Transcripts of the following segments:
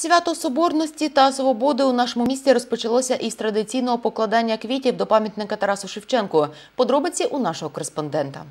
Свято Соборності та Свободи у нашому місті розпочалося із традиційного покладання квітів до пам'ятника Тарасу Шевченку. Подробиці у нашого кореспондента.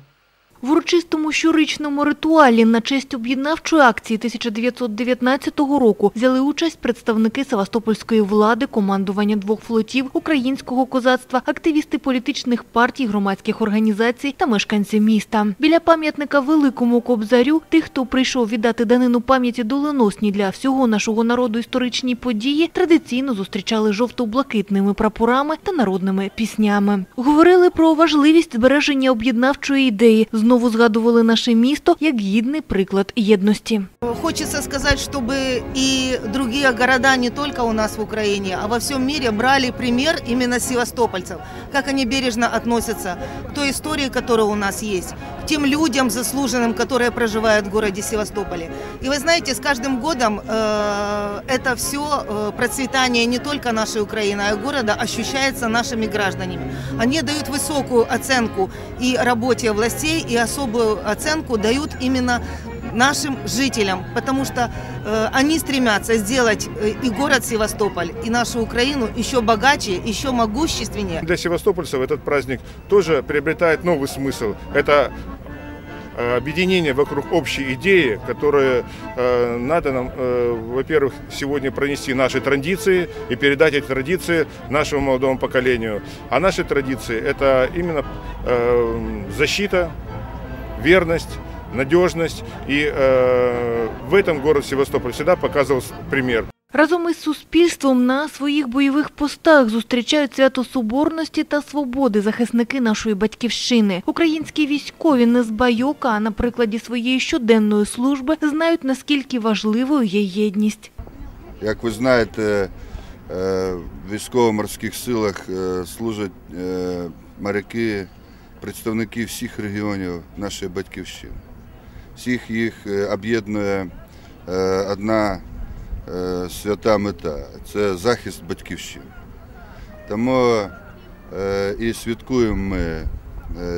В урочистому щорічному ритуалі на честь об'єднавчої акції 1919 року взяли участь представники Севастопольської влади, командування двох флотів, українського козацтва, активісти політичних партій, громадських організацій та мешканці міста. Біля пам'ятника Великому Кобзарю тих, хто прийшов віддати данину пам'яті доленосній для всього нашого народу історичній події, традиційно зустрічали жовто-блакитними прапорами та народними піснями. Говорили про важливість збереження об'єднавчої ідеї, знову згадували наше місто як гідний приклад єдності. Хочется сказать, чтобы и другие города не только у нас в Украине, а во всем мире брали пример именно с севастопольцев, как они бережно относятся к той истории, которая у нас есть, к тем людям заслуженным, которые проживают в городе Севастополе. И вы знаете, с каждым годом э, это все э, процветание не только нашей Украины, а и города ощущается нашими гражданами. Они дают высокую оценку и работе властей, и особую оценку дают именно нашим жителям, потому что э, они стремятся сделать э, и город Севастополь, и нашу Украину еще богаче, еще могущественнее. Для севастопольцев этот праздник тоже приобретает новый смысл. Это э, объединение вокруг общей идеи, которая э, надо нам, э, во-первых, сегодня пронести наши традиции и передать эти традиции нашему молодому поколению. А наши традиции – это именно э, защита, верность, надежность. И э, в этом город Севастополь всегда показывал пример. Разом із суспільством на своїх бойових постах зустрічають свято Соборності та Свободи захисники нашої батьківщини. Українські військові не з байока, а на прикладі своєї щоденної служби знають, наскільки важливою є єдність. Як ви знаєте, е, в військово-морських силах е, служать е, моряки, представники всіх регіонів нашої батьківщини. Всіх їх е, об'єднує е, одна е, свята мета це захист батьківщини. Тому і святкуємо ми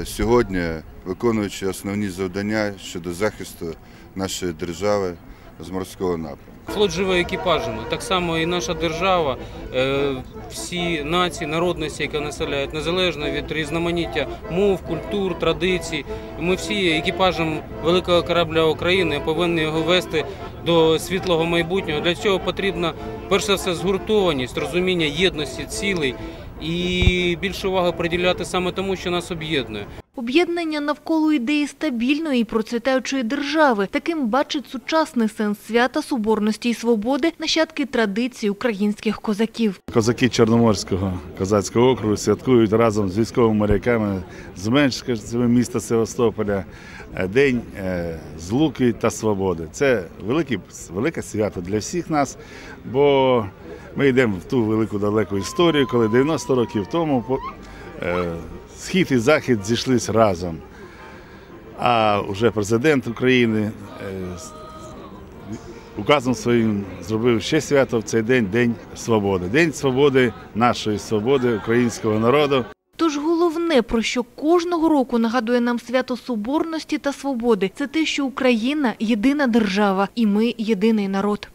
сьогодні, виконуючи основні завдання щодо захисту нашої держави з морського напрямку. Флот живе екіпажами. Так само і наша держава, е, всі нації, народності, які населяють, незалежно від різноманіття мов, культур, традицій. Ми всі екіпажем великого корабля України повинні його вести до світлого майбутнього. Для цього потрібна перш за все згуртованість, розуміння єдності, цілей і більше уваги приділяти саме тому, що нас об'єднує. Об'єднання навколо ідеї стабільної і процвітаючої держави. Таким бачить сучасний сенс свята Соборності і Свободи нащадки традицій українських козаків. Козаки Чорноморського козацького округу святкують разом з військовими моряками з мешканцями міста Севастополя е, День е, Злуки та Свободи. Це велике, велике свято для всіх нас, бо ми йдемо в ту велику далеку історію, коли 90 років тому е, схід і захід зійшлись разом. А вже президент України е, указом своїм зробив ще свято в цей день День Свободи. День свободи, нашої свободи, українського народу. Тож головне, про що кожного року нагадує нам свято Соборності та Свободи, це те, що Україна – єдина держава і ми – єдиний народ.